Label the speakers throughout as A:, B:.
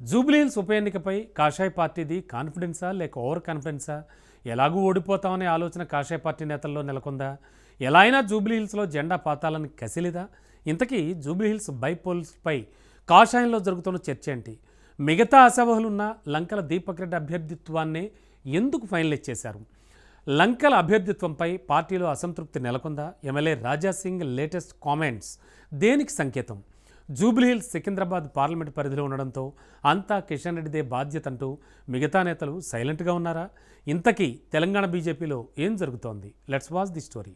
A: జూబ్లీహిల్స్ ఉప ఎన్నికపై కాషాయ పార్టీది కాన్ఫిడెన్సా లేక ఓవర్ కాన్ఫిడెన్సా ఎలాగూ ఓడిపోతామనే ఆలోచన కాషాయ పార్టీ నేతల్లో నెలకొందా? ఎలా అయినా జూబ్లీహిల్స్లో జెండా పాతాలని కసిలిదా? ఇంతకీ జూబ్లీహిల్స్ బైపోల్స్పై కాషాయంలో జరుగుతున్న చర్చ ఏంటి? మిగతా అసవహలున్న లంకల దీపక్ రెడ్డి అభ్యర్థిత్వాన్నే ఎందుకు ఫైనలైజ్ చేశారు లంకల అభ్యర్థిత్వంపై పార్టీలో అసంతృప్తి నెలకొందా? MLA Raja Singh latest comments దేనికి సంకేతం? జూబ్లీహిల్స్ సికింద్రాబాద్ పార్లమెంట్ పరిధిలో ఉండడంతో అంతా కిషన్ రెడ్డిదే బాధ్యత అంటూ మిగతా నేతలు సైలెంట్గా ఉన్నారా? ఇంతకీ తెలంగాణ బీజేపీలో ఏం జరుగుతోంది? Let's watch the story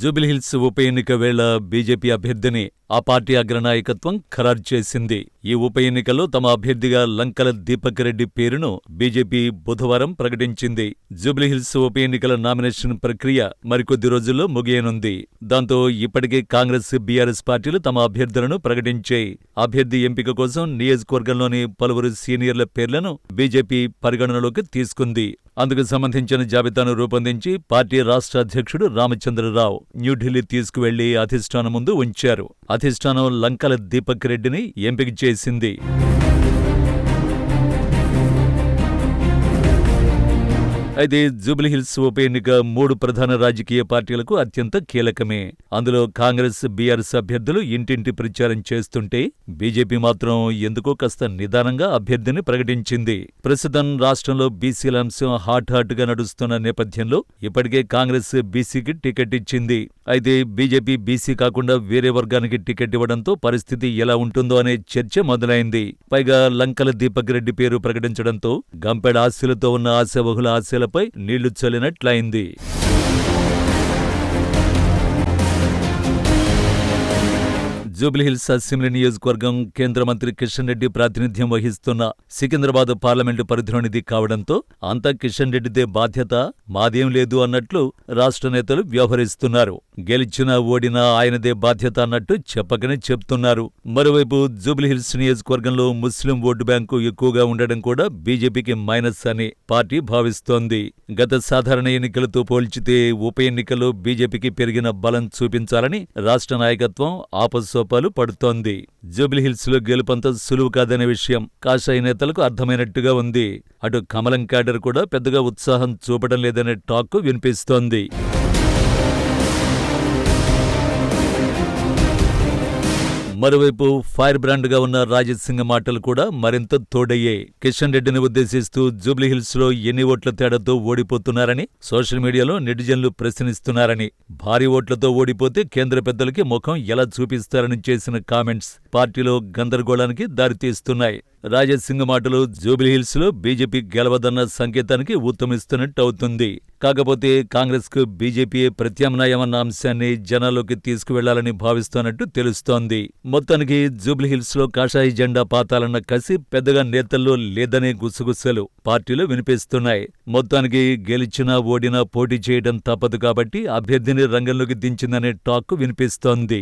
B: Jubilee Hills ఉప ఎన్నిక వేళ బీజేపీ అభ్యర్థిని ఆ పార్టీ అగ్రనాయకత్వం ఖరారు చేసింది. ఈ ఉప ఎన్నికలో తమ అభ్యర్థిగా లంకల దీపక్ రెడ్డి పేరును బీజేపీ బుధవారం ప్రకటించింది. జూబ్లీహిల్స్ ఉప ఎన్నికల నామినేషన్ ప్రక్రియ మరికొద్ది రోజుల్లో ముగియనుంది. దాంతో ఇప్పటికే కాంగ్రెస్ బీఆర్ఎస్ పార్టీలు తమ అభ్యర్థులను ప్రకటించాయి అభ్యర్థి ఎంపిక కోసం నియోజకవర్గంలోని పలువురు సీనియర్ల పేర్లను బీజేపీ పరిగణనలోకి తీసుకుంది. అందుకు సంబంధించిన జాబితాను రూపొందించి పార్టీ రాష్ట్ర అధ్యక్షుడు రామచంద్రరావు న్యూఢిల్లీ తీసుకువెళ్ళి అధిష్టానం ముందు ఉంచారు. అధిష్టానం లంకల దీపక్ రెడ్డిని ఎంపిక చేసింది. అయితే జూబ్లీహిల్స్ ఉప ఎన్నిక మూడు ప్రధాన రాజకీయ పార్టీలకు అత్యంత కీలకమే. అందులో కాంగ్రెస్ బీఆర్ఎస్ అభ్యర్థులు ఇంటింటి ప్రచారం చేస్తుంటే బీజేపీ మాత్రం ఎందుకో కాస్త నిదానంగా అభ్యర్థిని ప్రకటించింది. ప్రస్తుతం రాష్ట్రంలో బీసీల అంశం హాట్ హాట్గా నడుస్తున్న నేపథ్యంలో ఇప్పటికే కాంగ్రెస్ బీసీకి టికెట్ ఇచ్చింది. అయితే బీజేపీ బీసీ కాకుండా వేరే వర్గానికి టికెట్ ఇవ్వడంతో పరిస్థితి ఎలా ఉంటుందో అనే చర్చ మొదలైంది. పైగా లంకల దీపక్ రెడ్డి పేరు ప్రకటించడంతో గంపెడ ఆశలతో ఉన్న ఆశావహుల ఆశలపై నీళ్ళు చల్లినట్లయింది. జూబ్లీహిల్స్ అసెంబ్లీ నియోజకవర్గం కేంద్ర మంత్రి కిషన్ రెడ్డి ప్రాతినిధ్యం వహిస్తున్న సికింద్రాబాద్ పార్లమెంటు పరిధిలోనిది కావడంతో అంతా కిషన్ రెడ్డిదే బాధ్యత మాదేం లేదు అన్నట్లు రాష్ట్ర నేతలు వ్యవహరిస్తున్నారు. గెలిచినా ఓడినా ఆయనదే బాధ్యత అన్నట్టు చెప్పకనే చెప్తున్నారు. మరోవైపు జూబ్లీహిల్స్ నియోజకవర్గంలో ముస్లిం ఓటు బ్యాంకు ఎక్కువగా ఉండడం కూడా బీజేపీకి మైనస్ అని పార్టీ భావిస్తోంది. గత సాధారణ ఎన్నికలతో పోల్చితే ఉప ఎన్నికల్లో బీజేపీకి పెరిగిన బలం చూపించాలని రాష్ట్ర నాయకత్వం ఆపసోపాలు పడుతోంది. జూబ్లీహిల్స్లో గెలుపంత సులువు కాదనే విషయం కాషాయ నేతలకు అర్థమైనట్టుగా ఉంది. అటు కమలం క్యాడర్ కూడా పెద్దగా ఉత్సాహం చూపడం లేదనే టాక్ వినిపిస్తోంది. మరోవైపు ఫైర్ బ్రాండ్గా ఉన్న రాజసింగ్ మాటలు కూడా మరింత తోడయ్యాయి కిషన్ రెడ్డిని ఉద్దేశిస్తూ జూబ్లీహిల్స్లో ఎన్ని ఓట్ల తేడాతో ఓడిపోతున్నారని సోషల్ మీడియాలో నెటిజన్లు ప్రశ్నిస్తున్నారని. భారీ ఓట్లతో ఓడిపోతే కేంద్ర పెద్దలకి ముఖం ఎలా చూపిస్తారని చేసిన కామెంట్స్ పార్టీలో గందరగోళానికి దారితీస్తున్నాయి. రాజసింగ్ మాటలు జూబ్లీహిల్స్లో బీజేపీ గెలవదన్న సంకేతానికి ఉత్తమిస్తున్నట్టు అవుతుంది. కాకపోతే కాంగ్రెస్కు బీజేపీయే ప్రత్యామ్నాయమన్న అంశాన్ని జనాల్లోకి తీసుకువెళ్ళాలని భావిస్తున్నట్టు తెలుస్తోంది. మొత్తానికి జూబ్లీహిల్స్లో కాషాయి జెండా పాతాలన్న కసి పెద్దగా నేతల్లో లేదనే గుసగుసలు పార్టీలో వినిపిస్తున్నాయి. మొత్తానికి గెలిచినా ఓడినా పోటీ చేయడం తప్పదు కాబట్టి అభ్యర్థిని రంగంలోకి దించిందనే టాక్ వినిపిస్తోంది.